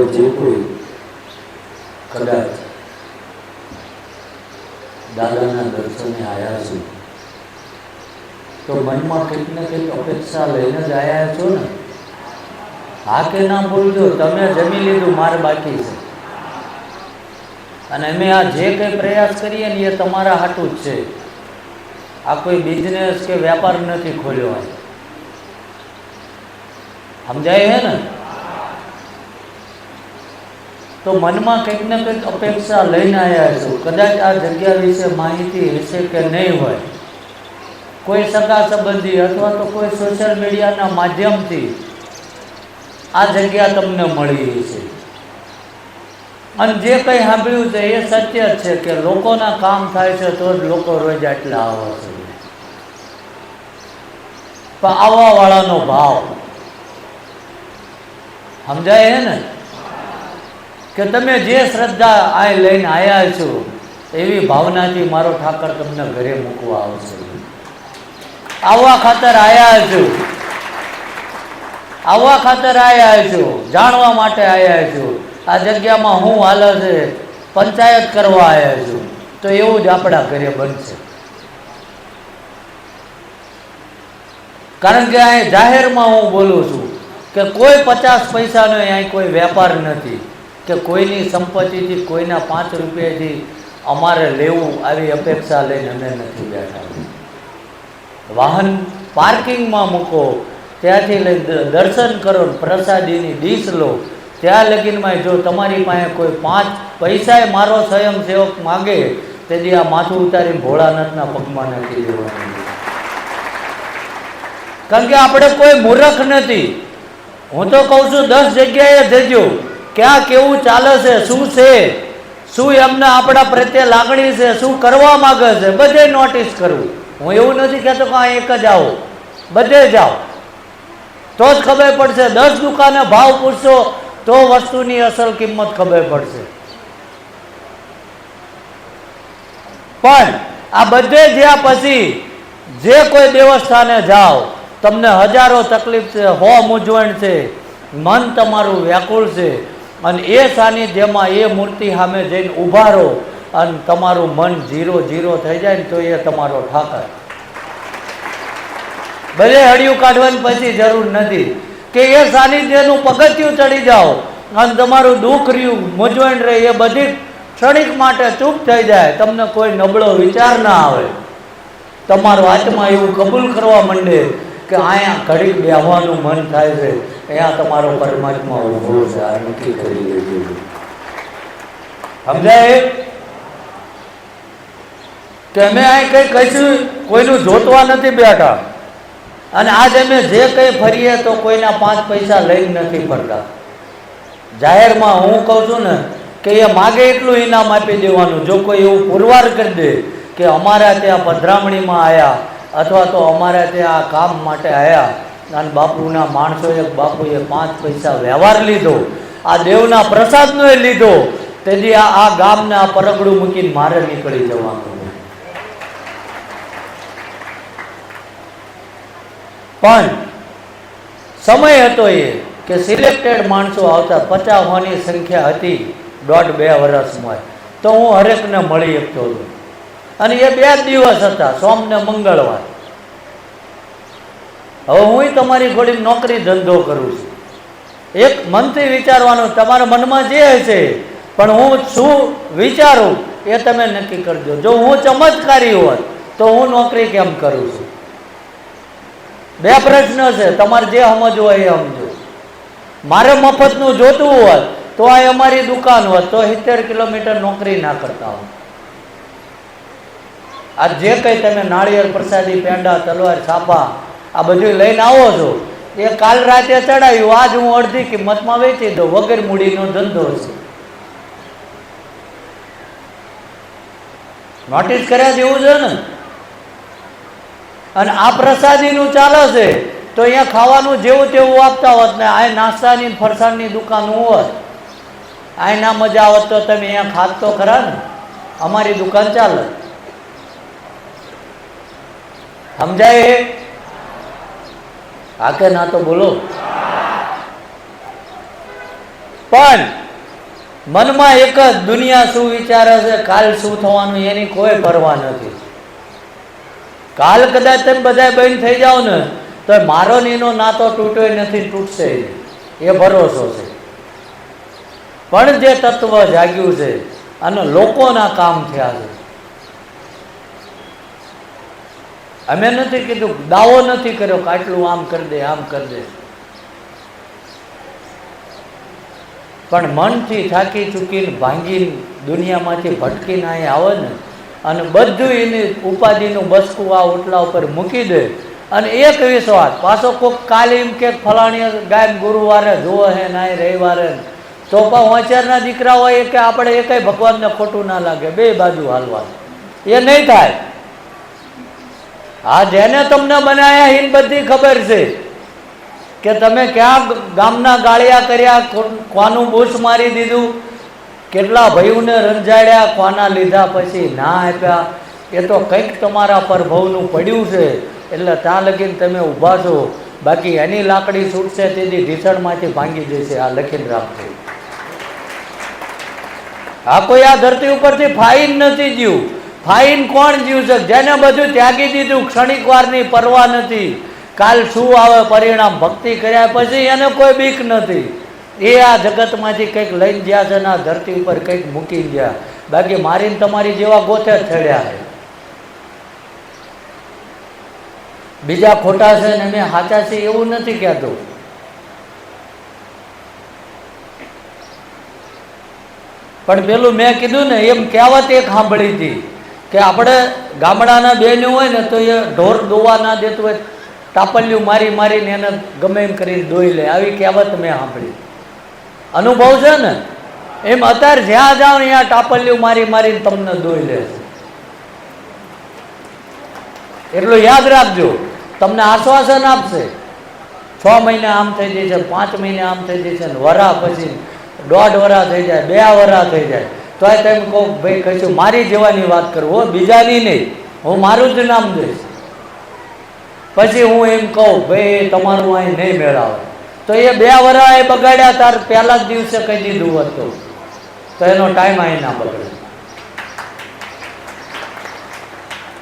હવે જે કોઈ કદાચ દાદાના દર્શને આવ્યા છે તો મનમાં કંઈક ને કંઈક અપેક્ષા લઈને જ આવ્યા છો ને હા કે ના બોલજો તમે જમી લીધું મારે બાકી છે અને અમે આ જે કંઈ પ્રયાસ કરીએ ને એ તમારા હાટું જ છે આ કોઈ બિઝનેસ કે વેપાર નથી ખોલ્યો સમજાય હે ને તો મનમાં કંઈક ને કંઈક અપેક્ષા લઈને આવ્યા છો. કદાચ આ જગ્યા વિશે માહિતી હશે કે નહીં હોય. કોઈ સગા સંબંધી અથવા તો કોઈ સોશિયલ મીડિયાના માધ્યમથી આ જગ્યા તમને મળી છે અને જે કંઈ સાંભળ્યું છે એ સત્ય છે કે લોકોના કામ થાય છે તો જ લોકો રોજ આટલા આવે છે. પણ આવવા વાળાનો ભાવ. સમજાય હે ને? કે તમે જે શ્રદ્ધા આ લઈને આવ્યા છો, એવી ભાવનાથી મારો ઠાકર તમને ઘરે મૂકવા આવશે. આવવા ખાતર આવ્યા છો. આવવા ખાતર આવ્યા છો. જાણવા માટે આવ્યા છો. આ જગ્યામાં હું હાલે છે, પંચાયત કરવા આવ્યા છું. તો એવું જ આપણા ઘરે બનશે. કારણ કે અહીં જાહેરમાં હું બોલું છું કે કોઈ પચાસ પૈસાનો અહીં કોઈ વેપાર નથી. કે કોઈની સંપત્તિથી કોઈના પાંચ રૂપિયાથી અમારે લેવું આવી અપેક્ષા લઈને અમે નથી બેઠા. વાહન પાર્કિંગમાં મૂકો, ત્યાંથી લઈ દર્શન કરો પ્રસાદીની ડીશ લો. ત્યાં લગીનમાં જો તમારી પાસે કોઈ પાંચ પૈસાએ મારો સ્વયંસેવક માગે તેથી આ માથું ઉતારી ભોળાનાથના પગમાં નથી દેવાનું. કારણ કે આપણે કોઈ મૂર્ખ નથી. હું તો કહું છું, દસ જગ્યાએ જજો. ક્યાં કેવું ચાલે છે, શું છે? શું એમને આપણા પ્રત્યે લાગણી છે, શું કરવા માગે છે? બધે નોટિસ કરવું હું એવું નથી કહેતો કે એક જ આવો. બધે જાઓ તો જ ખબર પડશે. દસ દુકાને ભાવ પૂછશો, તો વસ્તુની અસલ કિંમત ખબર પડશે. પણ આ બધે જ્યાં પછી જે કોઈ દેવસ્થાને જાઓ, તમને હજારો તકલીફ છે હો મૂંઝવણ છે, મન તમારું વ્યાકુળ છે અને એ સાનિધ્યમાં એ મૂર્તિ સામે જઈને ઊભા રહો અને તમારું મન જીરો જીરો થઈ જાય ને તો એ તમારો ઠાકર. ભલે હળિયું કાઢવાની પછી જરૂર નથી. કે એ સાનિધ્યનું પગથિયું ચડી જાઓ અને તમારું દુઃખ રહ્યું, મૂંઝવણ રહે, એ બધી ક્ષણિક માટે ચૂપ થઈ જાય. તમને કોઈ નબળો વિચાર ના આવે. તમારો આત્મા એવું કબૂલ કરવા માંડે કે અહીંયા ઘડી બેહવાનું મન થાય છે. અહીંયા તમારો પરમાત્મા ઊભો છે. આ નક્કી કરી લેજો. સમજાય? અમે અહીં કંઈ કશું કોઈનું જોતવા નથી બેઠા. અને આજે અમે જે કંઈ ફરીએ તો કોઈના પાંચ પૈસા લઈને નથી ફરતા. જાહેરમાં હું કહું છું ને કે એ માગે એટલું ઇનામ આપી દેવાનું. જો કોઈ એવું પુરવાર કરી દે કે અમારા ત્યાં પધરામણીમાં આવ્યા અથવા તો અમારે ત્યાં કામ માટે આવ્યા અને બાપુના માણસોએ બાપુએ પાંચ પૈસા વ્યવહાર લીધો. આ દેવના પ્રસાદનો એ લીધો. તેથી આ ગામને આ પરગડું મૂકીને મારે નીકળી જવાનું. પણ સમય હતો એ કે સિલેક્ટેડ માણસો આવતા પચાસ હોવાની સંખ્યા હતી. દોઢ બે વર્ષમાં. તો હું હરેકને મળી શકતો હતો. અને એ બે દિવસ હતા સોમ ને મંગળવાર. હવે હું તમારી થોડી નોકરી ધંધો કરું છું. એક મનથી વિચારવાનું, તમારા મનમાં જે હશે, પણ હું શું વિચારું એ તમે નક્કી કરજો. જો હું ચમત્કારી હોત, તો હું નોકરી કેમ કરું છું? બે પ્રશ્ન છે, તમારે જે સમજવું હોય એ સમજો. મારે મફતનું જોતું હોત, તો આ અમારી દુકાન હોત, તો સિત્તેર કિલોમીટર નોકરી ના કરતા હોત. આ જે કંઈ તમે નાળિયેર, પ્રસાદી, પેંડા, તલવાર, છાપા, આ બધું લઈને આવો છો, એ કાલ રાતે ચડાવ્યું આજ હું અડધી કિંમતમાં વેચી દઉં, વગર મૂડીનો ધંધો છે નોટિસ કર્યા જેવું છે ને? અને આ પ્રસાદીનું ચાલે છે, તો અહીંયા ખાવાનું જેવું તેવું આપતા હોત ને, આ નાસ્તાની ફરસાણની દુકાન હોત આ ના મજા આવત તો તમે અહીંયા ખાત તો ખરા ને? અમારી દુકાન ચાલે. સમજાય હા? કે ના તો બોલો. પણ મનમાં એક જ દુનિયા શું વિચારે છે? કાલ શું થવાનું એની કોઈ પરવા નથી. કાલ કદાચ તમે બધા બહેન થઈ જાઓ ને, તો મારો નીનો નાતો તૂટ્યો નથી, તૂટશે એ ભરોસો છે. પણ જે તત્વ જાગ્યું છે, અને લોકોના કામ થયા છે અમે નથી કીધું, દાવો નથી કર્યો કે આટલું આમ કરી દે, આમ કરી દે. પણ મનથી થાકી ચૂકીને ભાંગીને દુનિયામાંથી ભટકીને અહીં આવે ને, અને બધું એની ઉપાધિનું બસકું આ ઓટલા ઉપર મૂકી દે. અને એક વિશ્વાસ પાછો કોઈક કાલે એમ કે ફલાણી ગાય ગુરુવારે જુઓ હે નાય રવિવારે. તો પણ હોંચારના દીકરા હોય કે આપણે એકેય ભગવાનને ખોટું ના લાગે, બે બાજુ હાલવા. એ નહીં થાય. હા જેને તમને બનાવ્યા એને બધી ખબર છે કે તમે ક્યાં ગામના ગાળિયા કર્યા કોનું બૂસ મારી દીધું, કેટલા ભાઈઓને રંજાડ્યા, કોના લીધા પછી ના આપ્યા. એ તો કંઈક તમારા પર ભવનું પડ્યું છે, એટલે ત્યાં લગીને તમે ઊભા છો. બાકી એની લાકડી છૂટશે તેથી ઢીસણમાંથી ભાંગી જશે. આ લખીને રાખજો. આ કોઈ આ ધરતી ઉપરથી ફાઈન નથી જીવ ફાઈન કોણ જીવ છે જેને બધું ત્યાગી દીધું, ક્ષણિક વારની પરવા નથી. કાલ શું આવે પરિણામ? ભક્તિ કર્યા પછી એને કોઈ બીક નથી. એ આ જગતમાંથી કંઈક લઈને ગયા છે ને આ ધરતી ઉપર કંઈક મૂકી ગયા. બાકી મારીને તમારી જેવા ગોથે જ છે. બીજા ખોટા છે ને મેં સાચા છે એવું નથી કહેતું. પણ પેલું મેં કીધું ને, એમ કહેવત એક સાંભળી હતી. કે આપણે ગામડાના બહેનો હોય ને તો એ ઢોર દોવા ના દેતું હોય તાપલિયું મારી મારીને એને ગમે એમ કરીને દોઈ લે. આવી કહેવત મેં સાંભળી. અનુભવ છે ને? એમ અત્યારે જ્યાં જાઓ ત્યાં ટાપલિયું મારી મારીને તમને દોઈ લે એટલું યાદ રાખજો. તમને આશ્વાસન આપશે. છ મહિને આમ થઈ જાય છે, પાંચ મહિને આમ થઈ જાય ને વરા પછી દોઢ વરા થઈ જાય, બે વરા થઈ જાય. તો તમે કહું, ભાઈ કહીશું મારી જેવાની વાત કરું, હો, બીજાની નહીં. હું મારું જ નામ દઈશ. પછી હું એમ કહું, ભાઈ, તમારું અહીં નહીં મેળાવે. તો એ બે વરા એ બગાડ્યા, તાર પહેલા જ દિવસે કહી દીધું હતું. તો એનો ટાઈમ અહીં ના બગડે